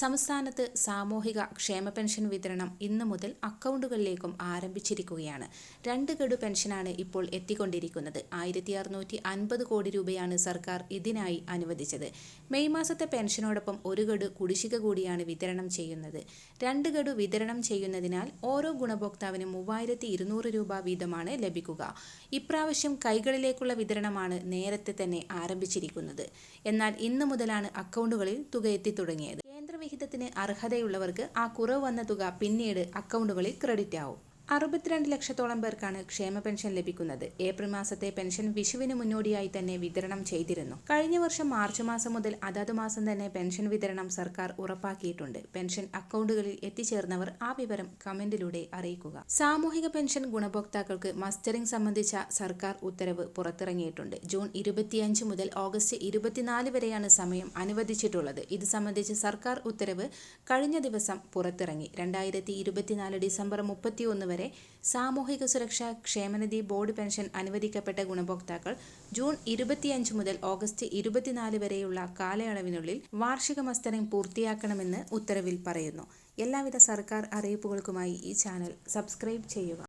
സംസ്ഥാനത്ത് സാമൂഹിക ക്ഷേമ പെൻഷൻ വിതരണം ഇന്നു മുതൽ അക്കൗണ്ടുകളിലേക്കും ആരംഭിച്ചിരിക്കുകയാണ്. രണ്ട് ഗഡു പെൻഷനാണ് ഇപ്പോൾ എത്തിക്കൊണ്ടിരിക്കുന്നത്. ആയിരത്തി അറുന്നൂറ്റി അൻപത് കോടി രൂപയാണ് സർക്കാർ ഇതിനായി അനുവദിച്ചത്. മെയ് മാസത്തെ പെൻഷനോടൊപ്പം ഒരു ഗഡു കുടിശ്ശിക കൂടിയാണ് വിതരണം ചെയ്യുന്നത്. രണ്ട് ഗഡു വിതരണം ചെയ്യുന്നതിനാൽ ഓരോ ഗുണഭോക്താവിനും മൂവായിരത്തി ഇരുന്നൂറ് രൂപ വീതമാണ് ലഭിക്കുക. ഇപ്രാവശ്യം കൈകളിലേക്കുള്ള വിതരണമാണ് നേരത്തെ തന്നെ ആരംഭിച്ചിരിക്കുന്നത്. എന്നാൽ ഇന്നു മുതലാണ് അക്കൗണ്ടുകളിൽ തുക എത്തിത്തുടങ്ങിയത്. കേന്ദ്രവിഹിതത്തിന് അർഹതയുള്ളവർക്ക് ആ കുറവ് വന്ന തുക പിന്നീട് അക്കൗണ്ടുകളിൽ ക്രെഡിറ്റ് ആവും. അറുപത്തിരണ്ട് ലക്ഷത്തോളം പേർക്കാണ് ക്ഷേമ പെൻഷൻ ലഭിക്കുന്നത്. ഏപ്രിൽ മാസത്തെ പെൻഷൻ വിഷുവിന് മുന്നോടിയായി തന്നെ വിതരണം ചെയ്തിരുന്നു. കഴിഞ്ഞ വർഷം മാർച്ച് മാസം മുതൽ അതത് മാസം തന്നെ പെൻഷൻ വിതരണം സർക്കാർ ഉറപ്പാക്കിയിട്ടുണ്ട്. പെൻഷൻ അക്കൗണ്ടുകളിൽ എത്തിച്ചേർന്നവർ ആ വിവരം കമന്റിലൂടെ അറിയിക്കുക. സാമൂഹിക പെൻഷൻ ഗുണഭോക്താക്കൾക്ക് മസ്റ്ററിംഗ് സംബന്ധിച്ച സർക്കാർ ഉത്തരവ് പുറത്തിറങ്ങിയിട്ടുണ്ട്. ജൂൺ ഇരുപത്തിയഞ്ച് മുതൽ ഓഗസ്റ്റ് ഇരുപത്തിനാല് വരെയാണ് സമയം അനുവദിച്ചിട്ടുള്ളത്. ഇത് സംബന്ധിച്ച് സർക്കാർ ഉത്തരവ് കഴിഞ്ഞ ദിവസം പുറത്തിറങ്ങി. രണ്ടായിരത്തി ഡിസംബർ മുപ്പത്തിയൊന്ന് വരെ സാമൂഹിക സുരക്ഷാ ക്ഷേമനിധി ബോർഡ് പെൻഷൻ അനുവദിക്കപ്പെട്ട ഗുണഭോക്താക്കൾ ജൂൺ ഇരുപത്തിയഞ്ച് മുതൽ ഓഗസ്റ്റ് ഇരുപത്തിനാല് വരെയുള്ള കാലയളവിനുള്ളിൽ വാർഷിക മസ്തരം പൂർത്തിയാക്കണമെന്ന് ഉത്തരവിൽ പറയുന്നു. എല്ലാവിധ സർക്കാർ അറിയിപ്പുകൾക്കുമായി ഈ ചാനൽ സബ്സ്ക്രൈബ് ചെയ്യുക.